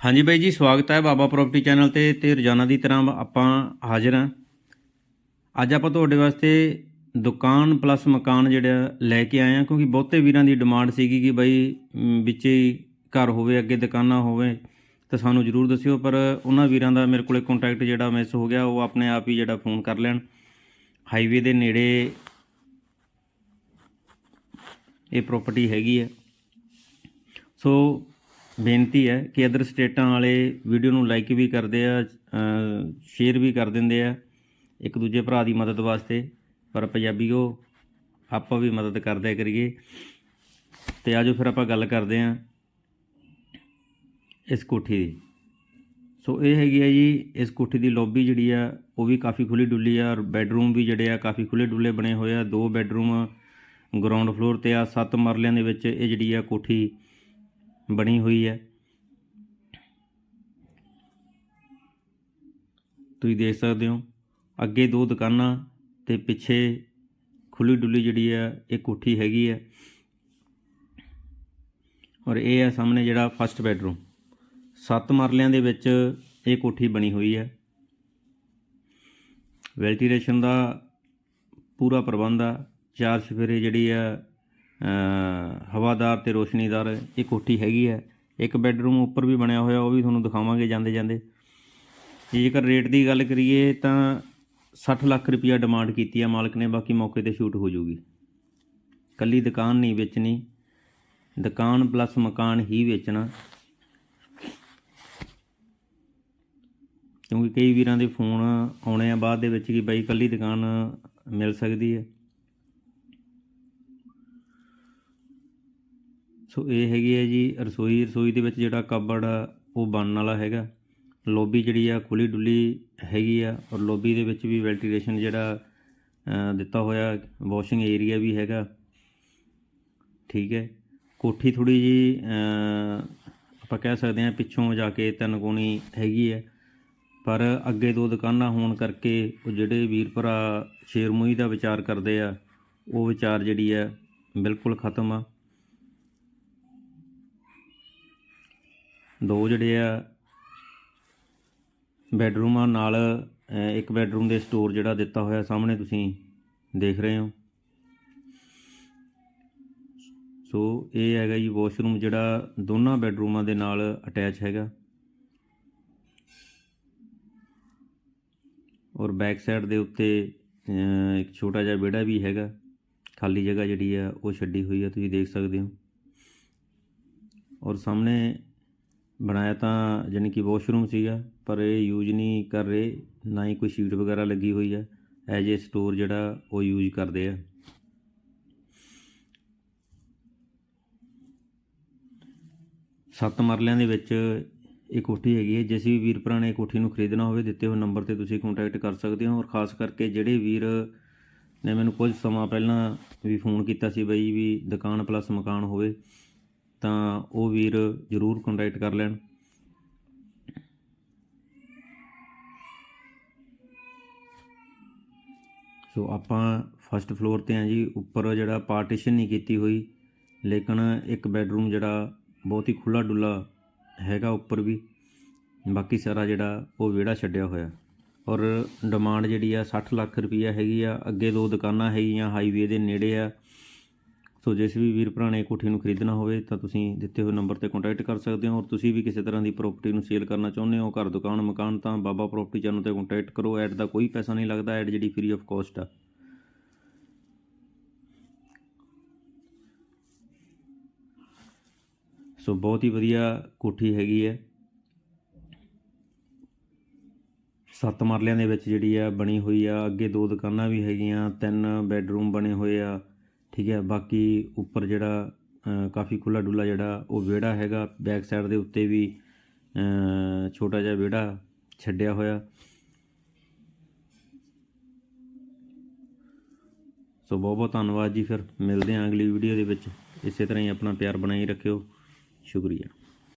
ਹਾਂਜੀ ਬਾਈ ਜੀ, ਸਵਾਗਤ ਹੈ ਬਾਬਾ ਪ੍ਰਾਪਰਟੀ ਚੈਨਲ ਤੇ ਤੇ ਰੋਜ਼ਾਨਾ ਦੀ ਤਰ੍ਹਾਂ ਆਪਾਂ ਹਾਜ਼ਰ ਹਾਂ। ਅੱਜ ਆਪਾਂ ਤੁਹਾਡੇ ਵਾਸਤੇ ਦੁਕਾਨ ਪਲੱਸ ਮਕਾਨ ਜਿਹੜਾ ਲੈ ਕੇ ਆਏ ਹਾਂ, ਕਿਉਂਕਿ ਬਹੁਤੇ ਵੀਰਾਂ ਦੀ ਡਿਮਾਂਡ ਸੀਗੀ ਕਿ ਬਾਈ ਵਿੱਚ ਹੀ ਘਰ ਹੋਵੇ, ਅੱਗੇ ਦੁਕਾਨਾਂ ਹੋਵੇ, ਤਾਂ ਸਾਨੂੰ ਜਰੂਰ ਦੱਸਿਓ। ਪਰ ਉਹਨਾਂ ਵੀਰਾਂ ਦਾ ਮੇਰੇ ਕੋਲੇ ਕੰਟੈਕਟ ਜਿਹੜਾ ਮਿਸ ਹੋ ਗਿਆ, ਉਹ ਆਪਣੇ ਆਪ ਹੀ ਜਿਹੜਾ ਫੋਨ ਕਰ ਲੈਣ। ਹਾਈਵੇ ਦੇ ਨੇੜੇ ਇਹ ਪ੍ਰਾਪਰਟੀ ਹੈਗੀ ਹੈ। ਸੋ ਬੇਨਤੀ ਹੈ ਕਿ ਅਦਰ ਸਟੇਟਾਂ ਵਾਲੇ ਵੀਡੀਓ ਨੂੰ ਲਾਈਕ ਵੀ ਕਰਦੇ ਆ ਸ਼ੇਅਰ ਵੀ ਕਰ ਦਿੰਦੇ ਆ। ਇੱਕ ਦੂਜੇ ਭਰਾ ਦੀ ਮਦਦ ਵਾਸਤੇ, ਪਰ ਪੰਜਾਬੀਓ, ਆਪਾਂ ਵੀ ਮਦਦ ਕਰਦੇ ਕਰੀਏ। ਤੇ ਆਜੋ ਫਿਰ ਆਪਾਂ ਗੱਲ ਕਰਦੇ ਆ ਇਸ ਕੋਠੀ ਦੀ। ਸੋ ਇਹ ਹੈਗੀ ਹੈ ਜੀ, ਇਸ ਕੋਠੀ ਦੀ ਲੌਬੀ ਜਿਹੜੀ ਆ, ਉਹ ਵੀ ਕਾਫੀ ਖੁੱਲੀ ਡੁੱਲੀ ਆ ਔਰ ਬੈੱਡਰੂਮ ਵੀ ਜਿਹੜੇ ਆ ਕਾਫੀ ਖੁੱਲੇ ਡੁੱਲੇ ਬਣੇ ਹੋਏ ਆ। ਦੋ ਬੈੱਡਰੂਮ ਗਰਾਊਂਡ ਫਲੋਰ ਤੇ ਆ, ਸੱਤ ਮਰਲਿਆਂ ਦੇ ਵਿੱਚ ਇਹ ਜਿਹੜੀ ਆ ਕੋਠੀ ਬਣੀ ਹੋਈ ਹੈ। ਤੁਸੀਂ ਦੇਖ ਸਕਦੇ ਹੋ, ਅੱਗੇ ਦੋ ਦੁਕਾਨਾਂ ਤੇ ਪਿੱਛੇ ਖੁੱਲੀ ਡੁੱਲੀ ਜਿਹੜੀ ਆ ਇਹ ਕੋਠੀ ਹੈਗੀ ਹੈ। ਔਰ ਇਹ ਹੈ ਸਾਹਮਣੇ ਜਿਹੜਾ ਫਸਟ ਬੈਡਰੂਮ ਸੱਤ ਮਰਲਿਆਂ ਦੇ ਵਿੱਚ ਇਹ ਕੋਠੀ ਬਣੀ ਹੋਈ ਹੈ। ਵੈਂਟੀਲੇਸ਼ਨ ਦਾ ਪੂਰਾ ਪ੍ਰਬੰਧ ਆ। ਚਾਰ ਸਫੇਰੇ ਜਿਹੜੀ ਆ ਹਵਾਦਾਰ ਤੇ ਰੋਸ਼ਨੀਦਾਰ ਇਹ ਕੋਠੀ ਹੈਗੀ ਹੈ। ਇੱਕ ਬੈੱਡਰੂਮ ਉੱਪਰ ਵੀ ਬਣਿਆ ਹੋਇਆ, ਉਹ ਵੀ ਤੁਹਾਨੂੰ ਦਿਖਾਵਾਂਗੇ ਜਾਂਦੇ ਜਾਂਦੇ। ਜੇਕਰ ਰੇਟ ਦੀ ਗੱਲ ਕਰੀਏ ਤਾਂ 60 ਲੱਖ ਰੁਪਇਆ ਡਿਮਾਂਡ ਕੀਤੀ ਹੈ ਮਾਲਕ ਨੇ, ਬਾਕੀ ਮੌਕੇ ਤੇ ਸ਼ੂਟ ਹੋ ਜਾਊਗੀ। ਕੱਲੀ ਦੁਕਾਨ ਨਹੀਂ ਵੇਚਣੀ, ਦੁਕਾਨ ਪਲੱਸ ਮਕਾਨ ਹੀ ਵੇਚਣਾ। ਕਿਉਂਕਿ ਕਈ ਵੀਰਾਂ ਦੇ ਫੋਨ ਆਉਣੇ ਆ ਬਾਅਦ ਦੇ ਵਿੱਚ ਕਿ ਬਾਈ ਕੱਲੀ ਦੁਕਾਨ ਮਿਲ ਸਕਦੀ ਹੈ। ਸੋ ਇਹ ਹੈਗੀ ਹੈ ਜੀ ਰਸੋਈ ਰਸੋਈ ਦੇ ਵਿੱਚ ਜਿਹੜਾ ਕਬੜ ਆ, ਉਹ ਬਣਨ ਵਾਲਾ ਹੈਗਾ। ਲੋਬੀ ਜਿਹੜੀ ਆ, ਖੁੱਲੀ ਡੁੱਲੀ ਹੈਗੀ ਆ ਔਰ ਲੋਬੀ ਦੇ ਵਿੱਚ ਵੀ ਵੈਂਟੀਲੇਸ਼ਨ ਜਿਹੜਾ ਦਿੱਤਾ ਹੋਇਆ, ਵਾਸ਼ਿੰਗ ਏਰੀਆ ਵੀ ਹੈਗਾ। ਠੀਕ ਹੈ। ਕੋਠੀ ਥੋੜੀ ਜੀ ਆਪਾਂ ਕਹਿ ਸਕਦੇ ਹਾਂ ਪਿੱਛੋਂ ਜਾ ਕੇ ਤਿੰਨ ਕੋਣੀ ਹੈਗੀ ਹੈ। ਪਰ ਅੱਗੇ ਦੋ ਦੁਕਾਨਾਂ ਹੋਣ ਕਰਕੇ ਉਹ ਜਿਹੜੇ ਵੀਰ ਭਰਾ ਸ਼ੇਰਮੂਹੀ ਦਾ ਵਿਚਾਰ ਕਰਦੇ ਆ, ਉਹ ਵਿਚਾਰ ਜਿਹੜੀ ਆ, ਬਿਲਕੁਲ ਖਤਮ ਆ। ਦੋ ਜਿਹੜੇ ਆ ਬੈੱਡਰੂਮਾਂ ਨਾਲ ਇੱਕ ਬੈੱਡਰੂਮ ਦੇ ਸਟੋਰ ਜਿਹੜਾ ਦਿੱਤਾ ਹੋਇਆ ਸਾਹਮਣੇ ਤੁਸੀਂ ਦੇਖ ਰਹੇ ਹੋ। ਸੋ ਇਹ ਹੈਗਾ ਜੀ ਵਾਸ਼ਰੂਮ ਜਿਹੜਾ ਦੋਨਾਂ ਬੈੱਡਰੂਮਾਂ ਦੇ ਨਾਲ ਅਟੈਚ ਹੈਗਾ। ਔਰ ਬੈਕ ਸਾਈਡ ਦੇ ਉੱਤੇ ਇੱਕ ਛੋਟਾ ਜਿਹਾ ਵਿਹੜਾ ਵੀ ਹੈਗਾ। ਖਾਲੀ ਜਗ੍ਹਾ ਜਿਹੜੀ ਆ, ਉਹ ਛੱਡੀ ਹੋਈ ਆ, ਤੁਸੀਂ ਦੇਖ ਸਕਦੇ ਹੋ। ਔਰ ਸਾਹਮਣੇ ਬਣਾਇਆ ਤਾਂ ਜਾਣੀ ਕਿ ਵਾਸ਼ਰੂਮ ਸੀਗਾ, ਪਰ ਇਹ ਯੂਜ਼ ਨਹੀਂ ਕਰ ਰਹੇ, ਨਾ ਹੀ ਕੋਈ ਸ਼ੀਟ ਵਗੈਰਾ ਲੱਗੀ ਹੋਈ ਹੈ ਐਜ ਏ ਸਟੋਰ ਜਿਹੜਾ ਉਹ ਯੂਜ਼ ਕਰਦੇ ਆ। ਸੱਤ ਮਰਲਿਆਂ ਦੇ ਵਿੱਚ ਇਹ ਕੋਠੀ ਹੈਗੀ ਹੈ ਜਿਸ ਵੀ ਵੀਰ ਭਰਾ ਨੇ ਕੋਠੀ ਨੂੰ ਖਰੀਦਣਾ ਹੋਵੇ, ਦਿੱਤੇ ਹੋਏ ਨੰਬਰ ਤੇ ਤੁਸੀਂ ਕੰਟੈਕਟ ਕਰ ਸਕਦੇ ਹੋ। ਔਰ ਖਾਸ ਕਰਕੇ ਜਿਹੜੇ ਵੀਰ ਨੇ ਮੈਨੂੰ ਕੁਝ ਸਮਾਂ ਪਹਿਲਾਂ ਵੀ ਫੋਨ ਕੀਤਾ ਸੀ ਬਈ ਵੀ ਦੁਕਾਨ ਪਲੱਸ ਮਕਾਨ ਹੋਵੇ ਤਾਂ ਉਹ ਵੀਰ ਜ਼ਰੂਰ ਕੰਟੈਕਟ ਕਰ ਲੈਣ। ਸੋ ਆਪਾਂ ਫਸਟ ਫਲੋਰ ਤੇ ਆ ਜੀ। ਉੱਪਰ ਜਿਹੜਾ ਪਾਰਟੀਸ਼ਨ ਨਹੀਂ ਕੀਤੀ ਹੋਈ, ਲੇਕਿਨ ਇੱਕ ਬੈੱਡਰੂਮ ਜਿਹੜਾ ਬਹੁਤ ਹੀ ਖੁੱਲਾ ਡੁੱਲਾ ਹੈਗਾ ਉੱਪਰ ਵੀ। ਬਾਕੀ ਸਾਰਾ ਜਿਹੜਾ ਉਹ ਵਿਹੜਾ ਛੱਡਿਆ ਹੋਇਆ। ਔਰ ਡਿਮਾਂਡ ਜਿਹੜੀ ਆ 60 ਲੱਖ ਰੁਪਈਆ ਹੈਗੀ ਆ। ਅੱਗੇ ਦੋ ਦੁਕਾਨਾਂ ਹੈਗੀਆਂ ਹਾਈਵੇ ਦੇ ਨੇੜੇ ਆ। ਸੋ ਜਿਸ ਵੀ ਵੀਰ ਭਰਾ ਨੇ ਕੋਠੀ ਨੂੰ ਖਰੀਦਣਾ ਹੋਵੇ ਤਾਂ ਤੁਸੀਂ ਦਿੱਤੇ ਹੋਏ ਨੰਬਰ ਤੇ ਕੰਟੈਕਟ ਕਰ ਸਕਦੇ ਹੋ ਔਰ ਤੁਸੀਂ ਵੀ ਕਿਸੇ ਤਰ੍ਹਾਂ ਦੀ ਪ੍ਰਾਪਰਟੀ ਨੂੰ ਸੇਲ ਕਰਨਾ ਚਾਹੁੰਦੇ ਹੋ, ਘਰ, ਦੁਕਾਨ, ਮਕਾਨ, ਤਾਂ ਬਾਬਾ ਪ੍ਰਾਪਰਟੀ ਚੈਨਲ ਤੇ ਕੰਟੈਕਟ ਕਰੋ। ਐਡ ਦਾ ਕੋਈ ਪੈਸਾ ਨਹੀਂ ਲੱਗਦਾ ਐਡ ਜਿਹੜੀ ਫ੍ਰੀ ਆਫ ਕਾਸਟ ਆ। ਸੋ ਬਹੁਤ ਹੀ ਵਧੀਆ ਕੋਠੀ ਹੈਗੀ ਹੈ। ਸੱਤ ਮਰਲਿਆਂ ਦੇ ਵਿੱਚ ਜਿਹੜੀ ਆ ਬਣੀ ਹੋਈ ਆ, ਅੱਗੇ ਦੋ ਦੁਕਾਨਾਂ ਵੀ ਹੈਗੀਆਂ, ਤਿੰਨ ਬੈੱਡਰੂਮ ਬਣੇ ਹੋਏ ਆ। ਠੀਕ ਹੈ, ਬਾਕੀ ਉੱਪਰ ਜਿਹੜਾ ਕਾਫੀ ਖੁੱਲਾ ਡੁੱਲਾ ਜਿਹੜਾ, ਉਹ ਵਿਹੜਾ ਹੈਗਾ ਬੈਕ ਸਾਈਡ ਦੇ ਉੱਤੇ ਵੀ ਛੋਟਾ ਜਿਹਾ ਵਿਹੜਾ ਛੱਡਿਆ ਹੋਇਆ। ਸੋ ਬਹੁਤ ਬਹੁਤ ਧੰਨਵਾਦ ਜੀ, ਫਿਰ ਮਿਲਦੇ ਹਾਂ ਅਗਲੀ ਵੀਡੀਓ ਦੇ ਵਿੱਚ। ਇਸੇ ਤਰ੍ਹਾਂ ਹੀ ਆਪਣਾ ਪਿਆਰ ਬਣਾਈ ਰੱਖਿਓ। ਸ਼ੁਕਰੀਆ।